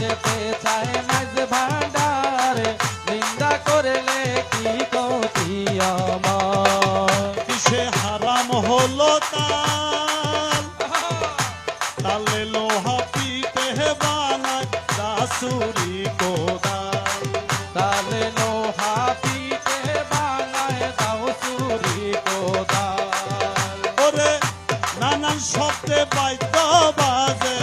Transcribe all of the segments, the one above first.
যেতে চায় মাঝ ভান্ডারে নিন্দা করলে কি কতি আমার? কিসে হারাম হলো তাল? তালে লোহা পিতে বানায় দাসুরি কোদাল। তালে লোহা পিতে বানায় দাসুরি কোদাল। ওরে নানান শব্দে বাইত বাজে।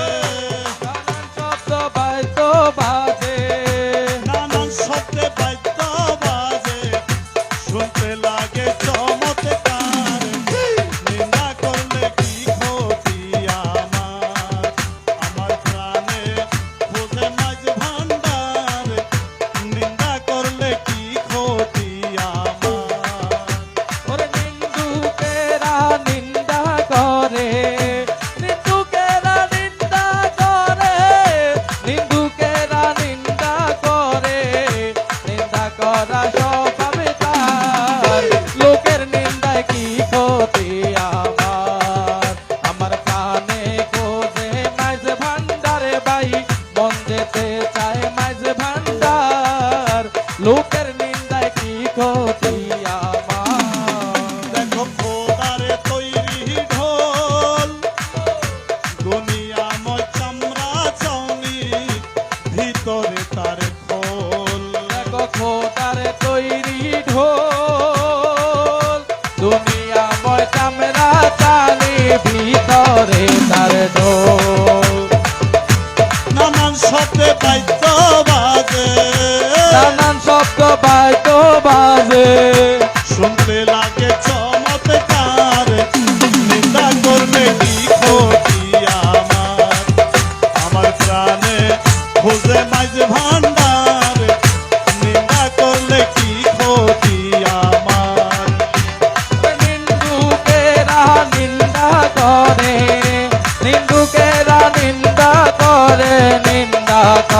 No.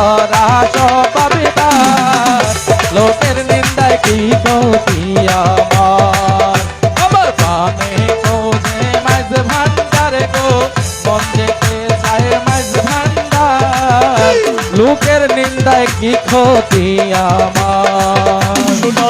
ধরা লোকের নিন্দায় কি কী আমার? আমার পানে খোঁজে মাঝ ভান্ডারে গো বন্ধে চায় মাঝ লোকের নিন্দায় কি ক্ষতি আমার? শুনো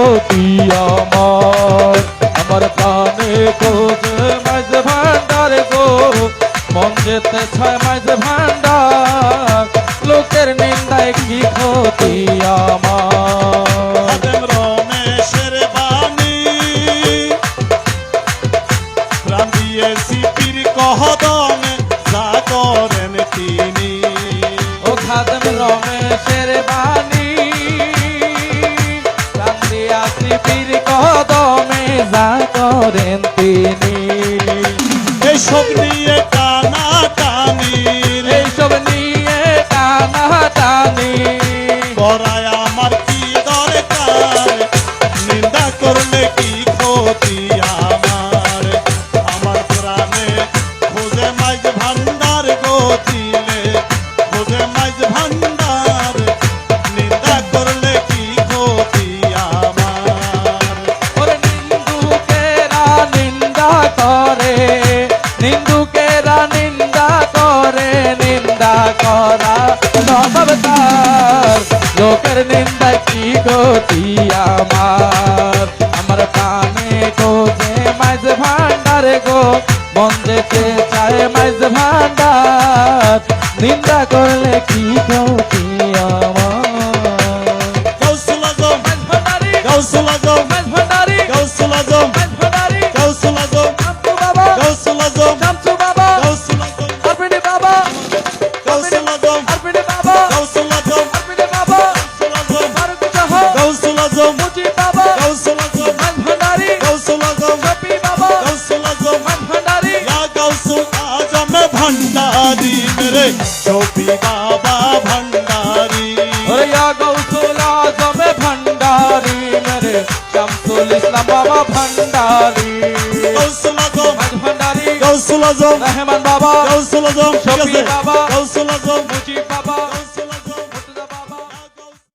আমার আমার প্রাণে খোঁজ মাঝ ভান্ডার গো। মন যেতে ছয় মাঝ ভান্ডার। পীর কদমে যা করেন তিনি। এসব নিয়ে টানা টানি এইসব নিয়ে টানা টানি করায় আমার কি দরকার? নিন্দা করলে কি ক্ষতি আমার? আমার প্রাণে খোঁজে মাঝ ভান্ডার গতিলে খোঁজে মাঝ ভান্ডার নিন্দা নবতার লোকের নিন্দা কি গতি আমার? আমার কানে খোঁজে মাঝ ভান্ডার গো বন্ধেতে চায় মাঝ ভান্ডার। নিন্দা করলে কি গতি আমার? ভণ্ডারি রে শফি বাবা ভণ্ডারি হরিয়া গৌসুল আজমে ভণ্ডারি রে শামসুল ইসলাম বাবা ভণ্ডারি গৌসুল আজম ভণ্ডারি গৌসুল আজম রহমান বাবা গৌসুল আজম শফি বাবা গৌসুল আজম। মুজি